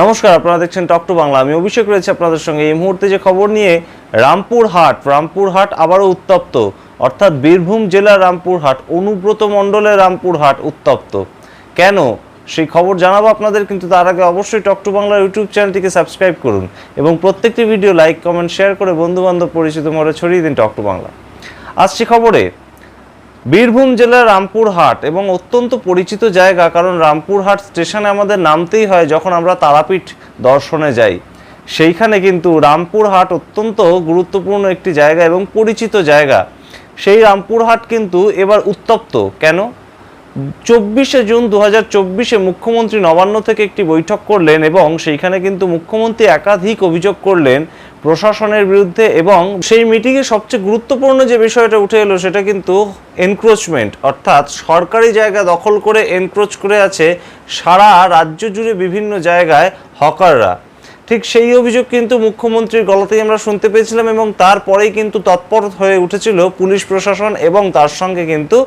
নমস্কার, আপনারা দেখছেন টক টু বাংলা। আমি অভিষেক রয়েছে আপনাদের সঙ্গে। এই মুহূর্তে যে খবর নিয়ে রামপুরহাট রামপুরহাট আবারও উত্তপ্ত, অর্থাৎ বীরভূম জেলার রামপুরহাট, অনুব্রত মণ্ডলের রামপুরহাট উত্তপ্ত। কেন? সেই খবর জানাব আপনাদের, কিন্তু তার আগে অবশ্যই টক টু বাংলার ইউটিউব চ্যানেলটিকে সাবস্ক্রাইব করুন এবং প্রত্যেকটি ভিডিও লাইক, কমেন্ট, শেয়ার করে বন্ধু বান্ধব পরিচিত মরে ছড়িয়ে দিন টক টু বাংলা। আসছি খবরে। বীরভূম জেলার রামপুরহাট এবং অত্যন্ত পরিচিত জায়গা, কারণ রামপুরহাট স্টেশনে আমাদের নামতেই হয় যখন আমরা তারাপীঠ দর্শনে যাই। সেইখানে কিন্তু রামপুরহাট অত্যন্ত গুরুত্বপূর্ণ একটি জায়গা এবং পরিচিত জায়গা। সেই রামপুরহাট কিন্তু এবার উত্তপ্ত। কেন? চব্বিশে জুন দু হাজার চব্বিশে মুখ্যমন্ত্রী নবান্ন থেকে একটি বৈঠক করলেন এবং সেইখানে কিন্তু মুখ্যমন্ত্রী একাধিক অভিযোগ করলেন প্রশাসনের বিরুদ্ধে এবং সেই মিটিংয়ে সবচেয়ে গুরুত্বপূর্ণ যে বিষয়টা উঠে এলো সেটা কিন্তু এনক্রোচমেন্ট অর্থাৎ সরকারি জায়গা দখল করে এনক্রোচ করে আছে সারা রাজ্য জুড়ে বিভিন্ন জায়গায় হকাররা ঠিক সেই অভিযোগ কিন্তু মুখ্যমন্ত্রীর গলাতেই আমরা শুনতে পেয়েছিলাম এবং তারপরেই কিন্তু তৎপর হয়ে উঠেছিল পুলিশ প্রশাসন এবং তার সঙ্গে কিন্তু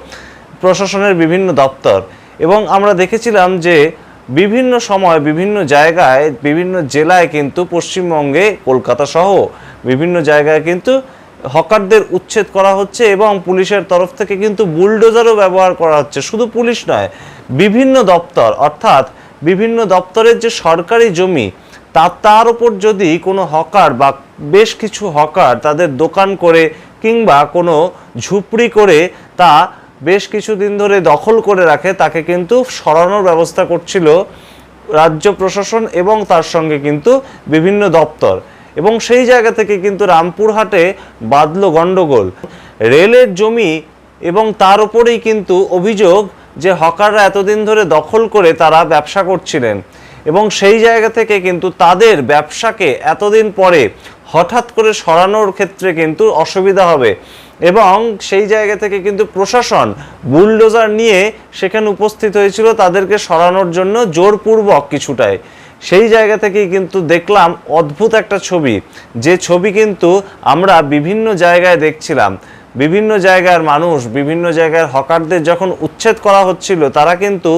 প্রশাসনের বিভিন্ন দপ্তর। এবং আমরা দেখেছিলাম যে বিভিন্ন সময় বিভিন্ন জায়গায়, বিভিন্ন জেলায় কিন্তু পশ্চিমবঙ্গে, কলকাতা সহ বিভিন্ন জায়গায় কিন্তু হকারদের উচ্ছেদ করা হচ্ছে এবং পুলিশের তরফ থেকে কিন্তু বুলডোজারও ব্যবহার করা হচ্ছে। শুধু পুলিশ নয়, বিভিন্ন দপ্তর, অর্থাৎ বিভিন্ন দপ্তরের যে সরকারি জমি, তা তার উপর যদি কোনো হকার বা বেশ কিছু হকার তাদের দোকান করে কিংবা কোনো ঝুপড়ি করে তা বেশ কিছুদিন ধরে দখল করে রাখে, তাকে কিন্তু সরানোর ব্যবস্থা করছিল রাজ্য প্রশাসন এবং তার সঙ্গে কিন্তু বিভিন্ন দপ্তর। এবং সেই জায়গা থেকে কিন্তু রামপুরহাটে বাঁধলো গণ্ডগোল রেলের জমি এবং তার উপরেই কিন্তু অভিযোগ যে হকাররা এতদিন ধরে দখল করে তারা ব্যবসা করছিলেন। এবং সেই জায়গা থেকে কিন্তু তাদের ব্যবসাকে এতদিন পরে হঠাৎ করে সরানোর ক্ষেত্রে কিন্তু অসুবিধা হবে। এবং সেই জায়গা থেকে কিন্তু প্রশাসন, বুলডোজার নিয়ে সেখানে উপস্থিত হয়েছিল তাদেরকে সরানোর জন্য জোরপূর্বক কিছুটাই। সেই জায়গা থেকেই কিন্তু দেখলাম অদ্ভুত একটা ছবি। যে ছবি কিন্তু আমরা বিভিন্ন জায়গায় দেখছিলাম। বিভিন্ন জায়গার মানুষ, বিভিন্ন জায়গার হকারদের যখন উচ্ছেদ করা হচ্ছিল, তারা কিন্তু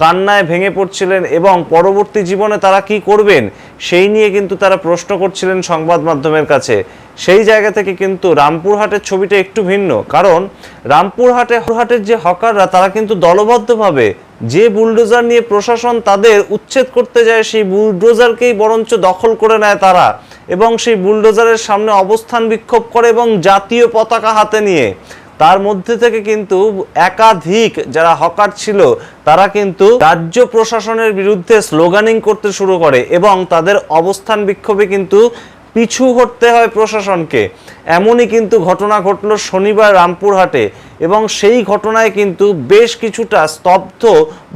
কান্নায় ভেঙে পড়ছিলেন এবং পরবর্তী জীবনে তারা কি করবেন, সেই নিয়ে কিন্তু তারা প্রশ্ন করছিলেন সংবাদ মাধ্যমের কাছে। সেই জায়গা থেকে কিন্তু রামপুরহাটের ছবিটা একটু ভিন্ন, কারণ রামপুরহাটে হাটের যে হকাররা, তারা কিন্তু দলবদ্ধভাবে যে বুলডোজার নিয়ে প্রশাসন তাদের উচ্ছেদ করতে যায়, সেই বুলডোজারকেই বরঞ্চ দখল করে নেয় তারা এবং সেই বুলডোজারের সামনে অবস্থান বিক্ষোভ করে এবং জাতীয় পতাকা হাতে নিয়ে। তার মধ্যে থেকে কিন্তু একাধিক যারা হকার ছিল, তারা কিন্তু রাজ্য প্রশাসনের বিরুদ্ধে স্লোগানিং করতে শুরু করে এবং তাদের অবস্থান বিক্ষোভে কিন্তু পিছু হটতে হয় প্রশাসনকে। এমনই কিন্তু ঘটনা ঘটল শনিবার রামপুরহাটে। এবং সেই ঘটনায় কিন্তু বেশ কিছুটা স্তব্ধ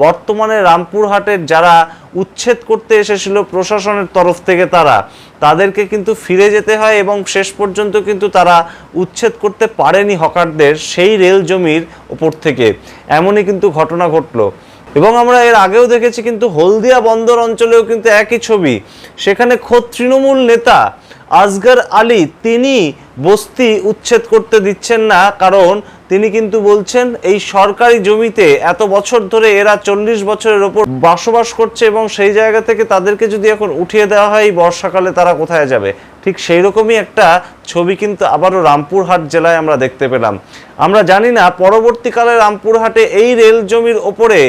বর্তমানে রামপুরহাটের যারা উচ্ছেদ করতে এসেছিল প্রশাসনের তরফ থেকে তারা, তাদেরকে কিন্তু ফিরে যেতে হয় এবং শেষ পর্যন্ত কিন্তু তারা উচ্ছেদ করতে পারেনি হকারদের সেই রেল জমির ওপর থেকে। এমনই কিন্তু ঘটনা ঘটলো। এবং আমরা এর আগেও দেখেছি কিন্তু হলদিয়া বন্দর অঞ্চলেও কিন্তু একই ছবি। সেখানে খোদ তৃণমূল নেতা আসগর আলী, তিনি বস্তি উচ্ছেদ করতে দিচ্ছেন না, কারণ তিনি কিন্তু বলছেন, এই সরকারি জমিতে এত বছর ধরে এরা চল্লিশ বছরের ওপর বসবাস করছে এবং সেই জায়গা থেকে তাদেরকে যদি এখন উঠিয়ে দেওয়া হয় বর্ষাকালে তারা কোথায় যাবে? ঠিক সেই রকমই একটা ছবি কিন্তু আবারও রামপুরহাট জেলায় আমরা দেখতে পেলাম। আমরা জানি না পরবর্তীকালে রামপুরহাটে এই রেল জমির ওপরে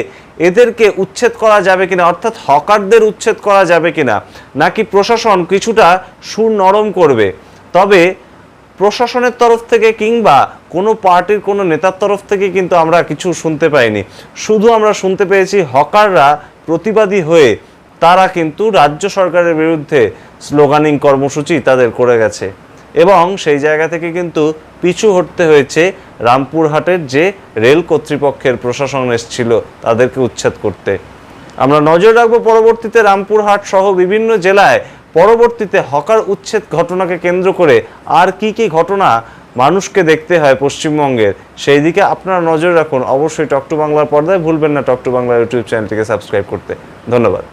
এদেরকে উচ্ছেদ করা যাবে কিনা, অর্থাৎ হকারদের উচ্ছেদ করা যাবে কিনা, নাকি প্রশাসন কিছুটা সুর নরম করবে। তবে প্রশাসনের তরফ থেকে কিংবা কোনো পার্টির কোনো নেতার তরফ থেকে কিন্তু আমরা কিছু শুনতে পাইনি। শুধু আমরা শুনতে পেয়েছি হকাররা প্রতিবাদী হয়ে তারা কিন্তু রাজ্য সরকারের বিরুদ্ধে স্লোগানিং কর্মসূচি তাদের করে গেছে। এবং সেই জায়গা থেকে কিন্তু পিছু হটতে হয়েছে রামপুরহাটের যে রেল কর্তৃপক্ষের প্রশাসন এসেছিল তাদেরকে উচ্ছেদ করতে। আমরা নজর রাখব পরবর্তীতে রামপুরহাট সহ বিভিন্ন জেলায় পরবর্তীতে হকার উচ্ছেদ ঘটনাকে কেন্দ্র করে আর কি কি ঘটনা মানুষকে দেখতে হয় পশ্চিমবঙ্গের, সেই দিকে আপনারা নজর রাখুন। অবশ্যই টকটু বাংলার পর্দায় ভুলবেন না টকটু বাংলার ইউটিউব চ্যানেলটিকে সাবস্ক্রাইব করতে। ধন্যবাদ।